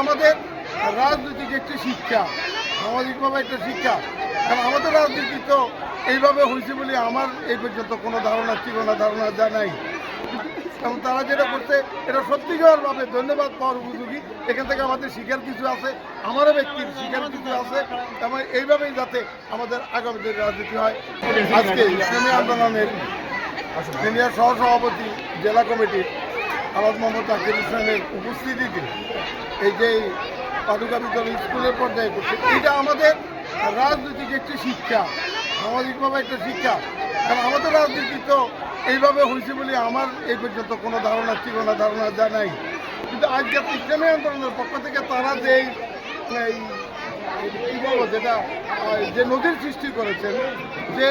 আমাদের রাজনৈতিক একটি শিক্ষা, সামাজিকভাবে একটা শিক্ষা। কারণ আমাদের রাজনীতি তো এইভাবে হয়েছে বলে আমার এই পর্যন্ত কোনো ধারণা ছিল না ধারণা যা নাই। এবং তারা যেটা করছে, এটা সত্যিকারভাবে ধন্যবাদ পাওয়ার উপযোগী। এখান থেকে আমাদের শিকার কিছু আছে, আমারও ব্যক্তির শিকার কিছু আছে, এবং এইভাবেই যাতে আমাদের আগামী দিনের রাজনীতি হয়। আজকে ইসলামী আন্দোলনের সিনিয়র সহসভাপতি, জেলা কমিটির আলাদ মোহাম্মদ আকির ইসলামের উপস্থিতিতে এই যে পাদুকা বিদ্যালয় স্কুলের পর্যায়ে করছে এটা আমাদের রাজনৈতিক একটি শিক্ষা, সামাজিকভাবে একটা শিক্ষা। কারণ আমাদের রাজনীতি তো এইভাবে হয়েছে বলে আমার এই পর্যন্ত কোনো ধারণা ছিল না ধারণা যা নাই। কিন্তু আজকে ইসলামী আন্দোলনের পক্ষ থেকে তারা যে এই বলব যেটা, যে নদীর সৃষ্টি করেছেন, যে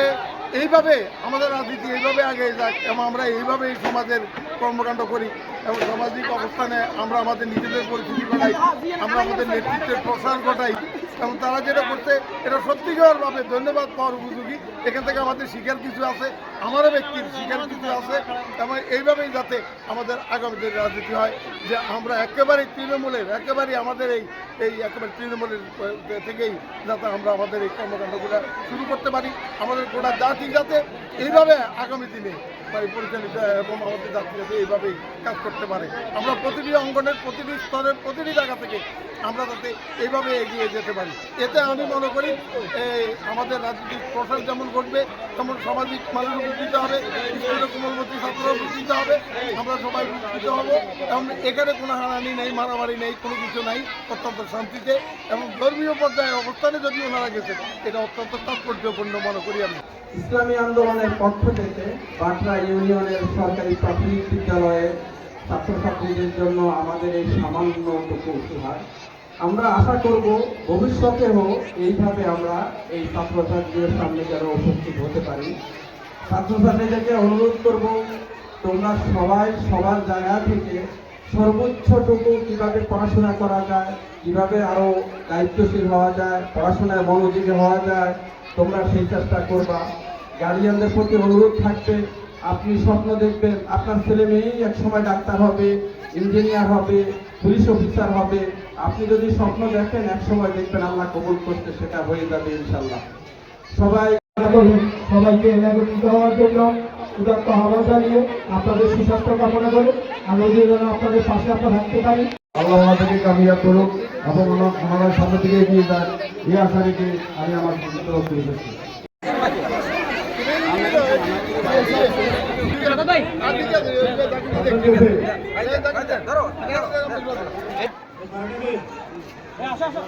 এইভাবে আমাদের রাজনীতি এইভাবে আগে যাক এবং আমরা এইভাবে এই সমাজের কর্মকাণ্ড করি এবং সামাজিক অবস্থানে আমরা আমাদের নিজেদের পরিস্থিতি ঘটাই আমরা আমাদের নেতৃত্বের প্রসার ঘটাই, এবং তারা যেটা করছে, এটা সত্যিকারভাবে ধন্যবাদ পাওয়ার উপযোগী। এখান থেকে আমাদের শিকার কিছু আছে, আমারও ব্যক্তির শিকার কিছু আছে, এবং এইভাবেই যাতে আমাদের আগামী দিনের রাজনীতি হয়, যে আমরা একেবারেই তৃণমূলের একেবারেই আমাদের এই এই একেবারে তৃণমূলের থেকেই যাতে আমরা আমাদের এই কর্মকাণ্ডগুলো শুরু করতে পারি, আমাদের গোটা জাতি যাতে এইভাবে আগামী দিনে মানে পরিচালিত এবং আমাদের জাতি যাতে এইভাবেই কাজ করতে পারে। আমরা প্রতিটি অঙ্গনের, প্রতিটি স্তরের, প্রতিটি জায়গা থেকে আমরা যাতে এইভাবে এগিয়ে যেতে পারি। এতে আমি মনে করি আমাদের রাজনৈতিক প্রসার যেমন ঘটবে, তেমন সামাজিক মানুষ উপকৃত হবে স্কুলের কোমলমতি ছাত্ররা উপকৃত হবে, আমরা সবাই উপকৃত হব। এবং এখানে কোনো হানানি নেই, মারামারি নেই, কোনো কিছু নাই, অত্যন্ত শান্তিতে এবং ধর্মীয় পর্যায়ে অবস্থানে যদি ওনারা গেছে এটা অত্যন্ত তাৎপর্যপূর্ণ মনে করি আমি। ইসলামী আন্দোলনের পক্ষ থেকে বাটরা ইউনিয়নের সরকারি প্রাথমিক বিদ্যালয়ের ছাত্রছাত্রীদের জন্য আমাদের এই সামান্যটুকু উপহার আমরা আশা করব ভবিষ্যতেও এইভাবে আমরা এই ছাত্রছাত্রীদের সামনে যেন উপস্থিত হতে পারি। ছাত্রছাত্রীদেরকে অনুরোধ করব, তোমরা সবাই সবার জায়গা থেকে সর্বোচ্চটুকু কীভাবে পড়াশোনা করা যায়, কীভাবে আরও দায়িত্বশীল হওয়া যায়, পড়াশোনায় মনোযোগী হওয়া যায়, তোমরা সেই চেষ্টা করবা। গার্জিয়ানদের প্রতি অনুরোধ থাকবে, আপনি স্বপ্ন দেখবেন, আপনার ছেলে মেয়েই এক সময় ডাক্তার হবে ইঞ্জিনিয়ার হবে পুলিশ অফিসার হবে আপনি যদি স্বপ্ন দেখেন এক সময় দেখবেন আল্লাহ কবুল করতে সেটা হয়ে যাবে ইনশাল্লাহ সবাই সবাইকে একত্রিত হওয়ার জন্য উদাত্ত আহ্বান জানিয়ে আপনাদের সুস্বাস্থ্য কামনা করে আমরা যেন আপনাদের পাশে আমরা থাকতে পারি আল্লাহ আমাদেরকে কামিয়াব করুক এবং আমাদের সামনে থেকে এগিয়ে যায় এই আশা রেখে আমি আমার তরফ থেকে করছি ধরো আসা আসা।